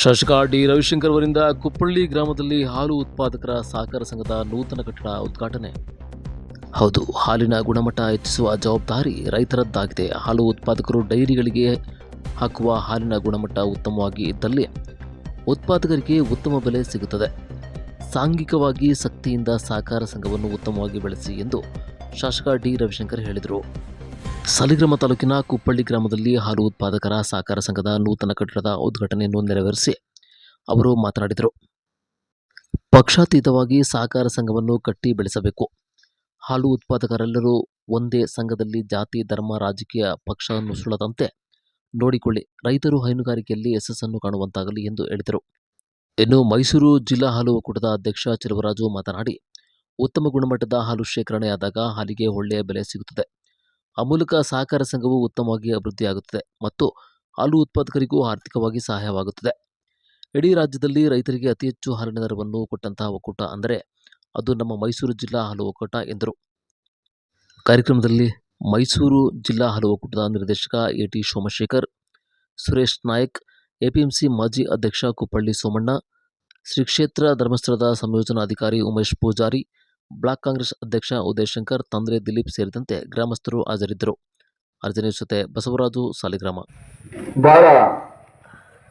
ಶಾಸಕ ಡಿ ರವಿಶಂಕರ್ ಅವರಿಂದ ಕುಪ್ಪಳ್ಳಿ ಗ್ರಾಮದಲ್ಲಿ ಹಾಲು ಉತ್ಪಾದಕರ ಸಹಕಾರ ಸಂಘದ ನೂತನ ಕಟ್ಟಡ ಉದ್ಘಾಟನೆ. ಹೌದು, ಹಾಲಿನ ಗುಣಮಟ್ಟ ಹೆಚ್ಚಿಸುವ ಜವಾಬ್ದಾರಿ ರೈತರದ್ದಾಗಿದೆ. ಹಾಲು ಉತ್ಪಾದಕರು ಡೈರಿಗಳಿಗೆ ಹಾಕುವ ಹಾಲಿನ ಗುಣಮಟ್ಟ ಉತ್ತಮವಾಗಿ ಇದ್ದಲ್ಲಿ ಉತ್ಪಾದಕರಿಗೆ ಉತ್ತಮ ಬೆಲೆ ಸಿಗುತ್ತದೆ. ಸಾಂಘಿಕವಾಗಿ ಶಕ್ತಿಯಿಂದ ಸಹಕಾರ ಸಂಘವನ್ನು ಉತ್ತಮವಾಗಿ ಬೆಳೆಸಿ ಎಂದು ಶಾಸಕ ಡಿ ರವಿಶಂಕರ್ ಹೇಳಿದರು. ಸಾಲಿಗ್ರಾಮ ತಾಲೂಕಿನ ಕುಪ್ಪಳ್ಳಿ ಗ್ರಾಮದಲ್ಲಿ ಹಾಲು ಉತ್ಪಾದಕರ ಸಹಕಾರ ಸಂಘದ ನೂತನ ಕಟ್ಟಡದ ಉದ್ಘಾಟನೆಯನ್ನು ನೆರವೇರಿಸಿ ಅವರು ಮಾತನಾಡಿದರು. ಪಕ್ಷಾತೀತವಾಗಿ ಸಹಕಾರ ಸಂಘವನ್ನು ಕಟ್ಟಿ ಬೆಳೆಸಬೇಕು. ಹಾಲು ಉತ್ಪಾದಕರೆಲ್ಲರೂ ಒಂದೇ ಸಂಘದಲ್ಲಿ ಜಾತಿ, ಧರ್ಮ, ರಾಜಕೀಯ ಪಕ್ಷ ನುಸುಳದಂತೆ ನೋಡಿಕೊಳ್ಳಿ. ರೈತರು ಹೈನುಗಾರಿಕೆಯಲ್ಲಿ ಯಶಸ್ಸನ್ನು ಕಾಣುವಂತಾಗಲಿ ಎಂದು ಹೇಳಿದರು. ಇನ್ನು ಮೈಸೂರು ಜಿಲ್ಲಾ ಹಾಲು ಒಕ್ಕೂಟದ ಅಧ್ಯಕ್ಷ ಚೆಲುವರಾಜು ಮಾತನಾಡಿ, ಉತ್ತಮ ಗುಣಮಟ್ಟದ ಹಾಲು ಶೇಖರಣೆಯಾದಾಗ ಹಾಲಿಗೆ ಒಳ್ಳೆಯ ಬೆಲೆ ಸಿಗುತ್ತದೆ. ಆ ಮೂಲಕ ಸಹಕಾರ ಸಂಘವು ಉತ್ತಮವಾಗಿ ಅಭಿವೃದ್ಧಿಯಾಗುತ್ತದೆ ಮತ್ತು ಹಾಲು ಉತ್ಪಾದಕರಿಗೂ ಆರ್ಥಿಕವಾಗಿ ಸಹಾಯವಾಗುತ್ತದೆ. ಇಡೀ ರಾಜ್ಯದಲ್ಲಿ ರೈತರಿಗೆ ಅತಿ ಹೆಚ್ಚು ಹಾಲಿನ ದರವನ್ನು ಕೊಟ್ಟಂತಹ ಒಕ್ಕೂಟ ಅಂದರೆ ಅದು ನಮ್ಮ ಮೈಸೂರು ಜಿಲ್ಲಾ ಹಾಲು ಒಕ್ಕೂಟ ಎಂದರು. ಕಾರ್ಯಕ್ರಮದಲ್ಲಿ ಮೈಸೂರು ಜಿಲ್ಲಾ ಹಾಲು ಒಕ್ಕೂಟದ ನಿರ್ದೇಶಕ A T Somashekar, Suresh Nayak, APMC ಮಾಜಿ ಅಧ್ಯಕ್ಷ ಕುಪ್ಪಳ್ಳಿ ಸೋಮಣ್ಣ ಶ್ರೀ ಕ್ಷೇತ್ರ ಧರ್ಮಸ್ಥಳದ ಸಂಯೋಜನಾಧಿಕಾರಿ ಉಮೇಶ್ ಪೂಜಾರಿ ಬ್ಲಾಕ್ ಕಾಂಗ್ರೆಸ್ ಅಧ್ಯಕ್ಷ ಉದಯಶಂಕರ್, ತಂದ್ರೆ ದಿಲೀಪ್ ಸೇರಿದಂತೆ ಗ್ರಾಮಸ್ಥರು ಹಾಜರಿದ್ದರು. ಅರ್ಜನೆ ಜೊತೆ ಬಸವರಾಜು ಸಾಲಿಗ್ರಾಮ. ಬಹಳ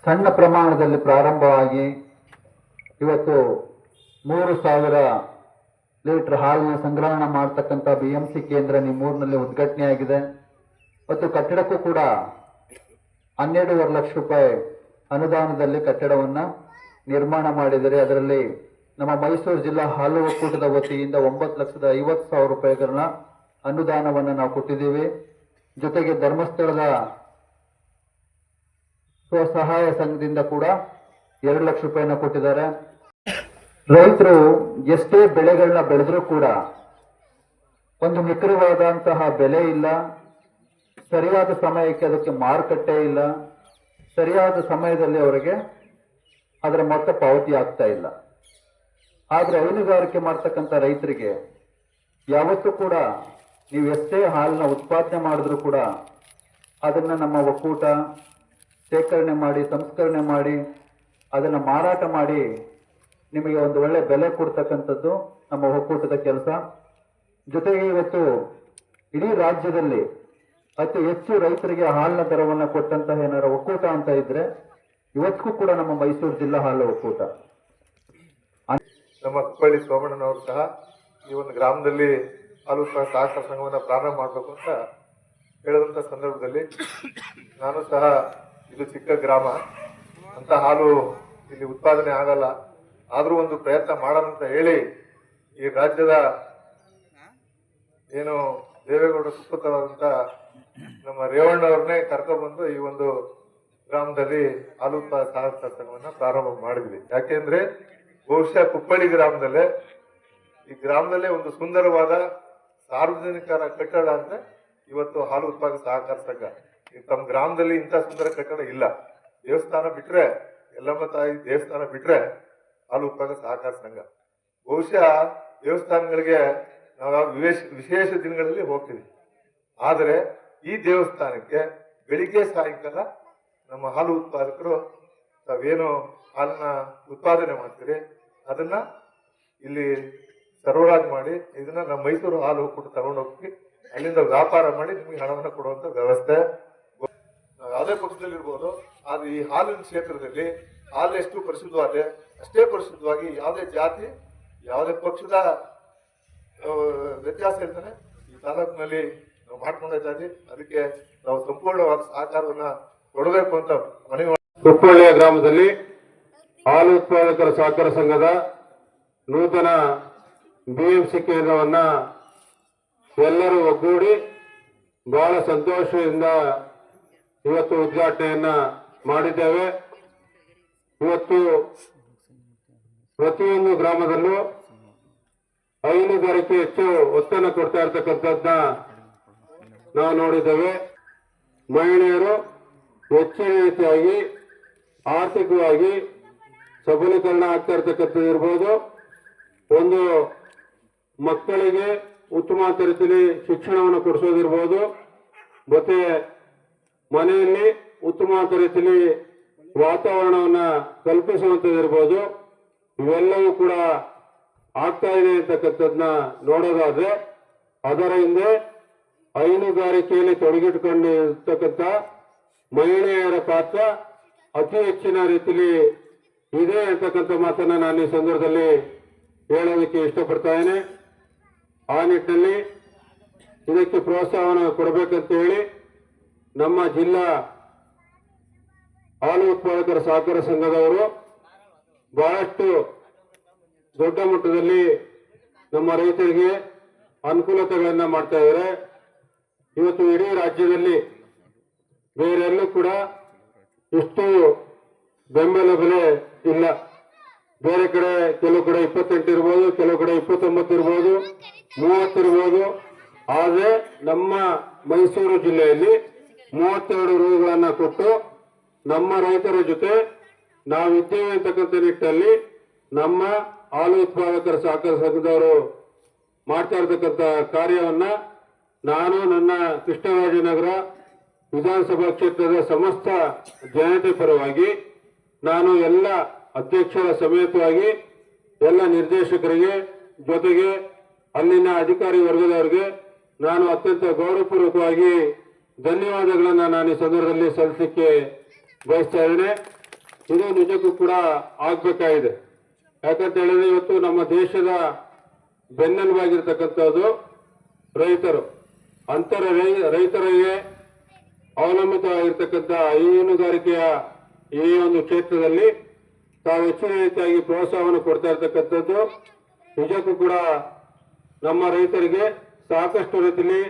ಸಣ್ಣ ಪ್ರಮಾಣದಲ್ಲಿ ಪ್ರಾರಂಭವಾಗಿ ಇವತ್ತು ಮೂರು ಸಾವಿರ ಲೀಟರ್ ಹಾಲಿನ ಸಂಗ್ರಹಣ ಮಾಡ್ತಕ್ಕಂಥ ಬಿ ಎಂ ಸಿ ಕೇಂದ್ರ ನಿಮ್ಮೂರಿನಲ್ಲಿ ಉದ್ಘಾಟನೆಯಾಗಿದೆ. ಮತ್ತು ಕಟ್ಟಡಕ್ಕೂ ಕೂಡ ಹನ್ನೆರಡೂವರೆ ಲಕ್ಷ ರೂಪಾಯಿ ಅನುದಾನದಲ್ಲಿ ಕಟ್ಟಡವನ್ನು ನಿರ್ಮಾಣ ಮಾಡಿದರೆ ಅದರಲ್ಲಿ ನಮ್ಮ ಮೈಸೂರು ಜಿಲ್ಲಾ ಹಾಲು ಒಕ್ಕೂಟದ ವತಿಯಿಂದ ಒಂಬತ್ತು ಲಕ್ಷದ ಐವತ್ತು ಸಾವಿರ ರೂಪಾಯಿಗಳನ್ನ ಅನುದಾನವನ್ನು ನಾವು ಕೊಟ್ಟಿದ್ದೀವಿ. ಜೊತೆಗೆ ಧರ್ಮಸ್ಥಳದ ಸ್ವಸಹಾಯ ಸಂಘದಿಂದ ಕೂಡ ಎರಡು ಲಕ್ಷ ರೂಪಾಯಿನ ಕೊಟ್ಟಿದ್ದಾರೆ. ರೈತರು ಎಷ್ಟೇ ಬೆಳೆಗಳನ್ನ ಬೆಳೆದರೂ ಕೂಡ ಒಂದು ನಿಖರವಾದಂತಹ ಬೆಲೆ ಇಲ್ಲ. ಸರಿಯಾದ ಸಮಯಕ್ಕೆ ಅದಕ್ಕೆ ಮಾರುಕಟ್ಟೆ ಇಲ್ಲ. ಸರಿಯಾದ ಸಮಯದಲ್ಲಿ ಅವರಿಗೆ ಅದರ ಮೊತ್ತ ಪಾವತಿ ಆಗ್ತಾ ಇಲ್ಲ. ಆದ್ರೆ ಹೈನುಗಾರಿಕೆ ಮಾಡ್ತಕ್ಕಂಥ ರೈತರಿಗೆ ಯಾವತ್ತೂ ಕೂಡ ನೀವು ಎಷ್ಟೇ ಹಾಲನ್ನ ಉತ್ಪಾದನೆ ಮಾಡಿದ್ರು ಕೂಡ ಅದನ್ನ ನಮ್ಮ ಒಕ್ಕೂಟ ಶೇಖರಣೆ ಮಾಡಿ, ಸಂಸ್ಕರಣೆ ಮಾಡಿ, ಅದನ್ನ ಮಾರಾಟ ಮಾಡಿ ನಿಮಗೆ ಒಂದು ಒಳ್ಳೆ ಬೆಲೆ ಕೊಡ್ತಕ್ಕಂಥದ್ದು ನಮ್ಮ ಒಕ್ಕೂಟದ ಕೆಲಸ. ಜೊತೆಗೆ ಇವತ್ತು ಇಡೀ ರಾಜ್ಯದಲ್ಲಿ ಅತಿ ಹೆಚ್ಚು ರೈತರಿಗೆ ಹಾಲಿನ ದರವನ್ನು ಕೊಟ್ಟಂತಹ ಏನಾರ ಒಕ್ಕೂಟ ಅಂತ ಇದ್ರೆ ಇವತ್ತಿಗೂ ಕೂಡ ನಮ್ಮ ಮೈಸೂರು ಜಿಲ್ಲಾ ಹಾಲು ಒಕ್ಕೂಟ. ನಮ್ಮ ಕುಪ್ಪಳ್ಳಿ ಸೋಮಣ್ಣನವರು ಸಹ ಈ ಒಂದು ಗ್ರಾಮದಲ್ಲಿ ಹಾಲು ಸಹ ಸಹಕಾರ ಸಂಘವನ್ನು ಪ್ರಾರಂಭ ಮಾಡಬೇಕು ಅಂತ ಹೇಳಿದಂಥ ಸಂದರ್ಭದಲ್ಲಿ ನಾನು ಸಹ ಇದು ಚಿಕ್ಕ ಗ್ರಾಮ. ಅಂತ ಹಾಲು ಇಲ್ಲಿ ಉತ್ಪಾದನೆ ಆಗಲ್ಲ. ಆದರೂ ಒಂದು ಪ್ರಯತ್ನ ಮಾಡೋಣ ಅಂತ ಹೇಳಿ ಈ ರಾಜ್ಯದ ಏನು ದೇವೇಗೌಡ ಸುಪುತ್ರವಾದಂಥ ನಮ್ಮ ರೇವಣ್ಣವ್ರನ್ನೇ ಕರ್ಕೊಂಡ್ಬಂದು ಈ ಒಂದು ಗ್ರಾಮದಲ್ಲಿ ಹಾಲು ಉತ್ಪಾದಕ ಸಹಕಾರ ಸಂಘವನ್ನ ಪ್ರಾರಂಭ ಮಾಡಿದ್ವಿ. ಯಾಕೆಂದ್ರೆ ಬಹುಶಃ ಕುಪ್ಪಳ್ಳಿ ಗ್ರಾಮದಲ್ಲೇ, ಈ ಗ್ರಾಮದಲ್ಲೇ ಒಂದು ಸುಂದರವಾದ ಸಾರ್ವಜನಿಕರ ಕಟ್ಟಡ ಅಂದ್ರೆ ಇವತ್ತು ಹಾಲು ಉತ್ಪಾದಕ ಸಹಕಾರ ಸಂಘ. ತಮ್ಮ ಗ್ರಾಮದಲ್ಲಿ ಇಂಥ ಸುಂದರ ಕಟ್ಟಡ ಇಲ್ಲ. ದೇವಸ್ಥಾನ ಬಿಟ್ರೆ ಎಲ್ಲಮ್ಮ ತಾಯಿ ದೇವಸ್ಥಾನ ಬಿಟ್ರೆ ಹಾಲು ಉತ್ಪಾದಕ ಸಹಕಾರ ಸಂಘ. ಬಹುಶಃ ದೇವಸ್ಥಾನಗಳಿಗೆ ನಾವು ವಿಶೇಷ ವಿಶೇಷ ದಿನಗಳಲ್ಲಿ ಹೋಗ್ತೀವಿ. ಆದರೆ ಈ ದೇವಸ್ಥಾನಕ್ಕೆ ಬೆಳಿಗ್ಗೆ ಸಾಯಂಕಾಲ ನಮ್ಮ ಹಾಲು ಉತ್ಪಾದಕರು ತಾವೇನು ಹಾಲನ್ನ ಉತ್ಪಾದನೆ ಮಾಡ್ತೀರಿ, ಅದನ್ನ ಇಲ್ಲಿ ಸರಬರಾಜು ಮಾಡಿ, ಇದನ್ನ ನಮ್ಮ ಮೈಸೂರು ಹಾಲು ಒಕ್ಕೂಟ ತಗೊಂಡೋಗಿ ಅಲ್ಲಿಂದ ವ್ಯಾಪಾರ ಮಾಡಿ ನಿಮಗೆ ಹಣವನ್ನು ಕೊಡುವಂತ ವ್ಯವಸ್ಥೆ. ಯಾವುದೇ ಪಕ್ಷದಲ್ಲಿ ಇರ್ಬೋದು ಆದ್ರೆ ಈ ಹಾಲಿನ ಕ್ಷೇತ್ರದಲ್ಲಿ ಹಾಲು ಎಷ್ಟು ಪರಿಶುದ್ಧವಾಗಿದೆ, ಅಷ್ಟೇ ಪರಿಶುದ್ಧವಾಗಿ ಯಾವುದೇ ಜಾತಿ, ಯಾವುದೇ ಪಕ್ಷದ ವ್ಯತ್ಯಾಸ ಇರ್ತಾನೆ ಈ ತಾಲೂಕಿನಲ್ಲಿ ನಾವು ಮಾಡ್ಕೊಂಡ ಇದ್ದೀವಿ ಅದಕ್ಕೆ ನಾವು ಸಂಪೂರ್ಣವಾದ ಸಹಕಾರವನ್ನ ಕೊಡಬೇಕು ಅಂತ ಮನವಿ ಕುಪ್ಪಳ್ಳಿಯ ಗ್ರಾಮದಲ್ಲಿ ಹಾಲು ಉತ್ಪಾದಕರ ಸಹಕಾರ ಸಂಘದ ನೂತನ ಬಿಎಂಸಿ ಕೇಂದ್ರವನ್ನು ಎಲ್ಲರೂ ಒಗ್ಗೂಡಿ ಬಹಳ ಸಂತೋಷದಿಂದ ಇವತ್ತು ಉದ್ಘಾಟನೆಯನ್ನು ಮಾಡಿದ್ದೇವೆ. ಇವತ್ತು ಪ್ರತಿಯೊಂದು ಗ್ರಾಮದಲ್ಲೂ ಹೈನುಗಾರಿಕೆ ಹೆಚ್ಚು ಒತ್ತನ್ನು ಕೊಡ್ತಾ ಇರ್ತಕ್ಕಂಥದ್ದನ್ನ ನಾವು ನೋಡಿದ್ದೇವೆ. ಮಹಿಳೆಯರು ಹೆಚ್ಚಿನ ರೀತಿಯಾಗಿ ಆರ್ಥಿಕವಾಗಿ ಸಬಲೀಕರಣ ಆಗ್ತಾ ಇರ್ತಕ್ಕಂಥದ್ದು ಇರ್ಬೋದು. ಒಂದು ಮಕ್ಕಳಿಗೆ ಉತ್ತಮ ರೀತಿಯಲ್ಲಿ ಶಿಕ್ಷಣವನ್ನು ಕೊಡಿಸೋದಿರ್ಬೋದು ಮತ್ತೆ ಮನೆಯಲ್ಲಿ ಉತ್ತಮ ರೀತಿಯಲ್ಲಿ ವಾತಾವರಣವನ್ನ ಕಲ್ಪಿಸುವಂಥದ್ದಿರ್ಬೋದು ಇವೆಲ್ಲವೂ ಕೂಡ ಆಗ್ತಾ ಇದೆ ಅಂತಕ್ಕಂಥದ್ದನ್ನ ನೋಡೋದಾದ್ರೆ, ಅದರ ಹಿಂದೆ ಹೈನುಗಾರಿಕೆಯಲ್ಲಿ ತೊಡಗಿಟ್ಕೊಂಡಿರ್ತಕ್ಕಂಥ ಮಹಿಳೆಯರ ಪಾತ್ರ ಅತಿ ಹೆಚ್ಚಿನ ರೀತಿಯಲ್ಲಿ ಇದೆ ಅಂತಕ್ಕಂಥ ಮಾತನ್ನ ನಾನು ಈ ಸಂದರ್ಭದಲ್ಲಿ ಹೇಳೋದಕ್ಕೆ ಇಷ್ಟಪಡ್ತಾ ಇದ್ದೇನೆ. ಆ ನಿಟ್ಟಿನಲ್ಲಿ ಇದಕ್ಕೆ ಪ್ರೋತ್ಸಾಹವನ್ನು ಕೊಡಬೇಕಂತ ಹೇಳಿ ನಮ್ಮ ಜಿಲ್ಲಾ ಹಾಲು ಉತ್ಪಾದಕರ ಸಹಕಾರ ಸಂಘದವರು ಬಹಳಷ್ಟು ದೊಡ್ಡ ಮಟ್ಟದಲ್ಲಿ ನಮ್ಮ ರೈತರಿಗೆ ಅನುಕೂಲತೆಗಳನ್ನ ಮಾಡ್ತಾ ಇದ್ದಾರೆ. ಇವತ್ತು ಇಡೀ ರಾಜ್ಯದಲ್ಲಿ ಬೇರೆಲ್ಲೂ ಕೂಡ ಇಷ್ಟು ಬೆಂಬಲ ಬೆಲೆ ಇಲ್ಲ. ಬೇರೆ ಕಡೆ ಕೆಲವು ಕಡೆ ಇಪ್ಪತ್ತೆಂಟು ಇರ್ಬೋದು, ಕೆಲವು ಕಡೆ ಇಪ್ಪತ್ತೊಂಬತ್ತು ಇರ್ಬೋದು, ಮೂವತ್ತು ಇರ್ಬೋದು. ಆದರೆ ನಮ್ಮ ಮೈಸೂರು ಜಿಲ್ಲೆಯಲ್ಲಿ ಮೂವತ್ತೆರಡು ರೂಗಳನ್ನು ಕೊಟ್ಟು ನಮ್ಮ ರೈತರ ಜೊತೆ ನಾವಿದ್ದೇವೆ ಅಂತಕ್ಕಂಥ ನಿಟ್ಟಲ್ಲಿ ನಮ್ಮ ಹಾಲು ಉತ್ಪಾದಕರ ಸಹಕಾರ ಸಂಘದವರು ಮಾಡ್ತಾ ಇರ್ತಕ್ಕಂಥ ಕಾರ್ಯವನ್ನು ನಾನು ನನ್ನ ಕೃಷ್ಣರಾಜನಗರ ವಿಧಾನಸಭಾ ಕ್ಷೇತ್ರದ ಸಮಸ್ತ ಜನತೆ ಪರವಾಗಿ ನಾನು ಎಲ್ಲ ಅಧ್ಯಕ್ಷರ ಸಮೇತವಾಗಿ ಎಲ್ಲ ನಿರ್ದೇಶಕರಿಗೆ ಜೊತೆಗೆ ಅಲ್ಲಿನ ಅಧಿಕಾರಿ ವರ್ಗದವರಿಗೆ ನಾನು ಅತ್ಯಂತ ಗೌರವಪೂರ್ವಕವಾಗಿ ಧನ್ಯವಾದಗಳನ್ನು ನಾನು ಈ ಸಂದರ್ಭದಲ್ಲಿ ಸಲ್ಲಿಸಲಿಕ್ಕೆ ಬಯಸ್ತಾ ಇದ್ದೇನೆ. ಇದು ನಿಜಕ್ಕೂ ಕೂಡ ಆಗ್ಬೇಕಾಗಿದೆ. ಯಾಕಂತ ಹೇಳಿದ್ರೆ ಇವತ್ತು ನಮ್ಮ ದೇಶದ ಬೆನ್ನೆಲುಬಾಗಿರ್ತಕ್ಕಂಥದ್ದು ರೈತರು. ಅಂತರ ರೈತರಿಗೆ ಅವಲಂಬಿತವಾಗಿರ್ತಕ್ಕಂಥ ಹೈನುಗಾರಿಕೆಯ ಈ ಒಂದು ಕ್ಷೇತ್ರದಲ್ಲಿ ತಾವು ಹೆಚ್ಚಿನ ರೀತಿಯಾಗಿ ಪ್ರೋತ್ಸಾಹವನ್ನು ಕೊಡ್ತಾ ಇರ್ತಕ್ಕಂಥದ್ದು. ನಿಜಕ್ಕೂ ಕೂಡ ನಮ್ಮ ರೈತರಿಗೆ ಸಾಕಷ್ಟು ರೀತಿಯಲ್ಲಿ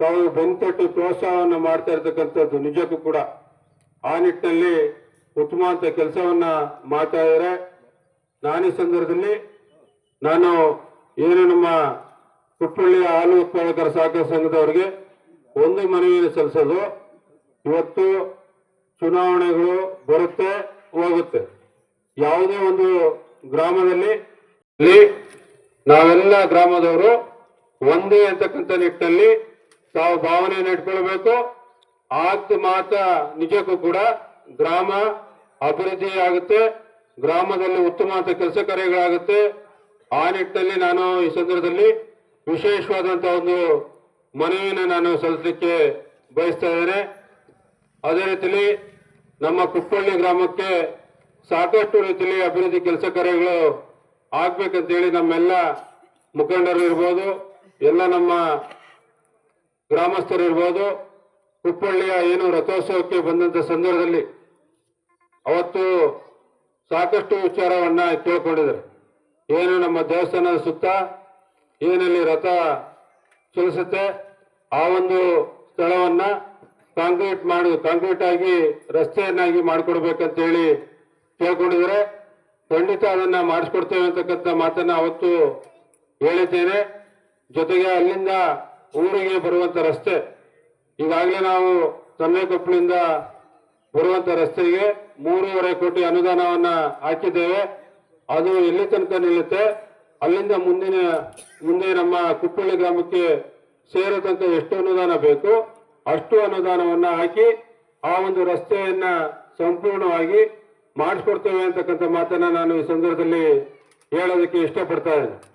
ತಾವು ಬೆಂತಟ್ಟು ಪ್ರೋತ್ಸಾಹವನ್ನು ಮಾಡ್ತಾ ಇರ್ತಕ್ಕಂಥದ್ದು. ನಿಜಕ್ಕೂ ಕೂಡ ಆ ನಿಟ್ಟಿನಲ್ಲಿ ಉತ್ತಮ ಅಂತ ಕೆಲಸವನ್ನ ಮಾಡ್ತಾ ಇದ್ದಾರೆ. ನಾನು ಈ ಸಂದರ್ಭದಲ್ಲಿ ನಾನು ಏನು ನಮ್ಮ ಕುಪ್ಪಳ್ಳಿಯ ಹಾಲು ಉತ್ಪಾದಕರ ಸಹಕಾರ ಸಂಘದವರಿಗೆ ಒಂದು ಮನವಿಯನ್ನು ಸಲ್ಲಿಸೋದು. ಇವತ್ತು ಚುನಾವಣೆಗಳು ಬರುತ್ತೆ, ಹೋಗುತ್ತೆ. ಯಾವುದೇ ಒಂದು ಗ್ರಾಮದಲ್ಲಿ ನಾವೆಲ್ಲ ಗ್ರಾಮದವರು ಒಂದೇ ಅಂತಕ್ಕಂಥ ನಿಟ್ಟಿನಲ್ಲಿ ತಾವು ಭಾವನೆ ಇಟ್ಕೊಳ್ಬೇಕು. ಆಗ ಮಾತ್ರ ನಿಜಕ್ಕೂ ಕೂಡ ಗ್ರಾಮ ಅಭಿವೃದ್ಧಿ ಆಗುತ್ತೆ, ಗ್ರಾಮದಲ್ಲಿ ಉತ್ತಮ ಅಂತ ಕೆಲಸ ಕಾರ್ಯಗಳಾಗುತ್ತೆ. ಆ ನಿಟ್ಟಿನಲ್ಲಿ ನಾನು ಈ ಸಂದರ್ಭದಲ್ಲಿ ವಿಶೇಷವಾದಂತಹ ಒಂದು ಮನವಿಯನ್ನು ನಾನು ಸಲ್ಲಿಸಲಿಕ್ಕೆ ಬಯಸ್ತಾ ಇದ್ದೇನೆ. ಅದೇ ರೀತಿಯಲ್ಲಿ ನಮ್ಮ ಕುಪ್ಪಳ್ಳಿ ಗ್ರಾಮಕ್ಕೆ ಸಾಕಷ್ಟು ರೀತಿಯಲ್ಲಿ ಅಭಿವೃದ್ಧಿ ಕೆಲಸ ಕಾರ್ಯಗಳು ಆಗ್ಬೇಕಂತೇಳಿ ನಮ್ಮೆಲ್ಲ ಮುಖಂಡರು ಇರ್ಬೋದು, ಎಲ್ಲ ನಮ್ಮ ಗ್ರಾಮಸ್ಥರು ಇರ್ಬೋದು, ಕುಪ್ಪಳ್ಳಿಯ ಏನು ರಥೋತ್ಸವಕ್ಕೆ ಬಂದಂತ ಸಂದರ್ಭದಲ್ಲಿ ಅವತ್ತು ಸಾಕಷ್ಟು ವಿಚಾರವನ್ನ ಕೇಳ್ಕೊಂಡಿದ್ದಾರೆ ಏನು ನಮ್ಮ ದೇವಸ್ಥಾನದ ಸುತ್ತ, ಏನಲ್ಲಿ ರಥ ಚಲಿಸುತ್ತೆ, ಆ ಒಂದು ಸ್ಥಳವನ್ನ ಕಾಂಕ್ರೀಟ್ ಮಾಡಿ, ಕಾಂಕ್ರೀಟ್ ಆಗಿ ರಸ್ತೆಯನ್ನಾಗಿ ಮಾಡಿಕೊಡ್ಬೇಕಂತ ಹೇಳಿ ಕೇಳ್ಕೊಂಡಿದ್ರೆ ಖಂಡಿತ ಅದನ್ನ ಮಾಡಿಸ್ಕೊಡ್ತೇವೆ ಅಂತಕ್ಕಂಥ ಮಾತನ್ನ ಅವತ್ತು ಹೇಳಿದ್ದೇನೆ. ಜೊತೆಗೆ ಅಲ್ಲಿಂದ ಊರಿಗೆ ಬರುವಂತ ರಸ್ತೆ, ಈಗಾಗಲೇ ನಾವು ಕೊಪ್ಪಳಿಂದ ಬರುವಂತ ರಸ್ತೆಗೆ ಮೂರುವರೆ ಕೋಟಿ ಅನುದಾನವನ್ನ ಹಾಕಿದ್ದೇವೆ. ಅದು ಎಲ್ಲಿ ತನಕ ನಿಲ್ಲುತ್ತೆ? ಅಲ್ಲಿಂದ ಮುಂದಿನ, ಮುಂದೆ ನಮ್ಮ ಕುಪ್ಪಳ್ಳಿ ಗ್ರಾಮಕ್ಕೆ ಸೇರೋ ತನಕ ಎಷ್ಟು ಅನುದಾನ ಬೇಕು? ಅಷ್ಟು ಅನುದಾನವನ್ನ ಹಾಕಿ ಆ ಒಂದು ರಸ್ತೆಯನ್ನ ಸಂಪೂರ್ಣವಾಗಿ ಮಾಡಿಸ್ಕೊಡ್ತೇವೆ ಅಂತಕ್ಕಂಥ ಮಾತನ್ನ ನಾನು ಈ ಸಂದರ್ಭದಲ್ಲಿ ಹೇಳೋದಕ್ಕೆ ಇಷ್ಟಪಡ್ತಾ ಇದ್ದೇನೆ.